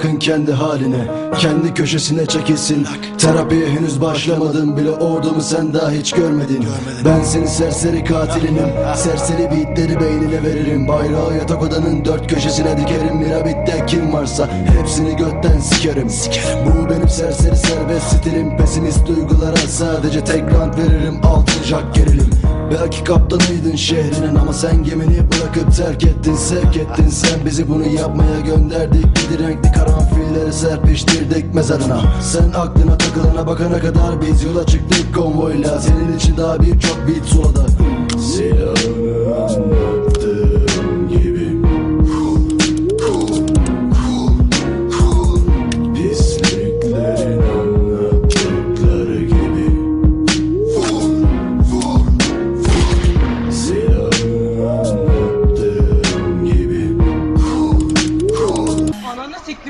Bırakın kendi haline Kendi köşesine çekilsin. Terapiye henüz başlamadım bile Ordumu sen daha hiç görmedin? Ben seni serseri katilinim Serseri beatleri beynine veririm. Bayrağı yatak odanın dört köşesine dikerim. Mirabitte kim varsa hepsini götten sikerim. Bu benim serseri serbest stilim. Pesimist duygulara sadece tek rant veririm. Altın jack gerilim. Belki kaptanıydın şehrinin ama sen gemini bırakıp terk ettin Sevk ettin. Sen bizi bunu yapmaya gönderdik. Bir renkli karanfilleri serpiştirdik mezarına. Sen aklına takılana bakana kadar biz yola çıktık konvoyla. Senin için daha birçok bit suladı Silahını anlattığım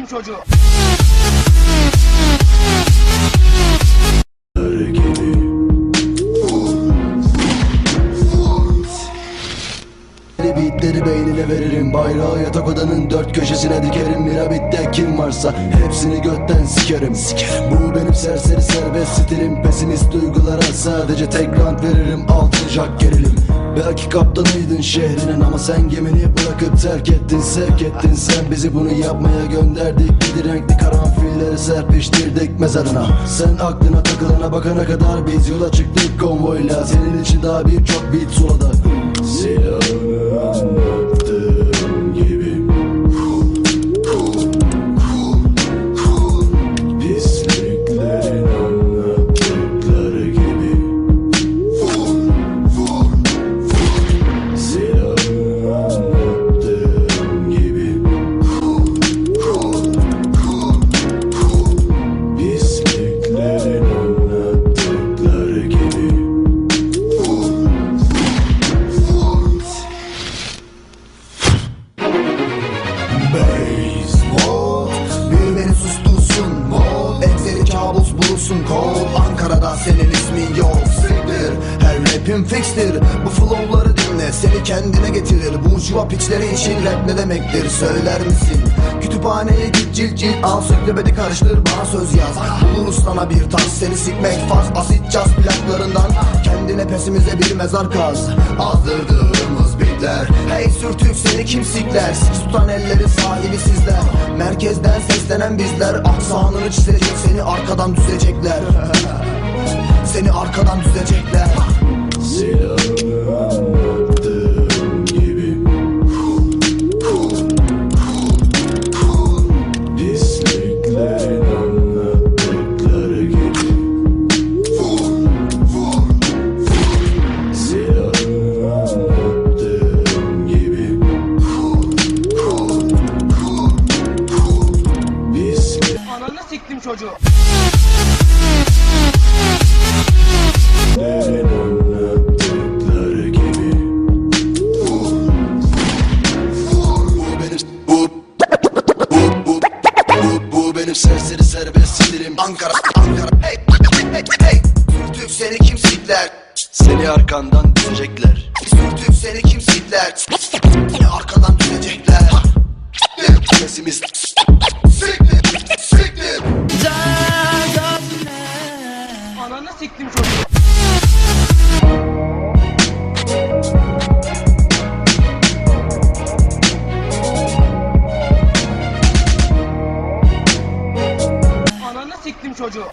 Siktim çocuğu. gibi Beatleri beynine veririm. Bayrağı yatak odanın dört köşesine dikerim. Mirabitte kim varsa hepsini götten sikerim. Bu benim serseri serbest stilim. Pesimist duygulara sadece tek rant veririm. Altın jack gerilim Belki kaptanıydın şehrinin ama sen gemini bırakıp terk ettin Sevk ettin. Sen bizi bunu yapmaya gönderdik. Bir renkli karanfilleri serpiştirdik mezarına. Sen aklına takılana bakana kadar biz yola çıktık. Konvoyla Senin için daha birçok bit suladı Baseball Bir beni sustursun Mol Enzeli kabus bulursun Kol. Ankara'da senin ismin yok Siktir. Her rapim fixtir Bu flowları dinle. Seni kendine getirir Burjuva piçleri için rap ne demektir? Söyler misin? Kütüphaneye git cilt cilt Al söklemedi karıştır bana söz yaz. Buluruz sana bir tas Seni sikmek faz Asit caz plaklarından Kendine pesimize bir mezar kaz. Azdırdığımız bitler. Hey sürtük seni kim sikler? Sik tutan ellerin sahibi sizler. Merkezden seslenen bizler. Aksanını çizecek seni arkadan düzecekler. Seni arkadan düzecekler. Silahını Senin anlattıkları gibi. Bu benim serseri serbest sinirim Ankara Ankara Hey hey hey. Sürtük seni kim sikler Seni arkandan dizecekler Sürtük seni kim sikler Seni arkadan düzecekler Pesimist çocuğu.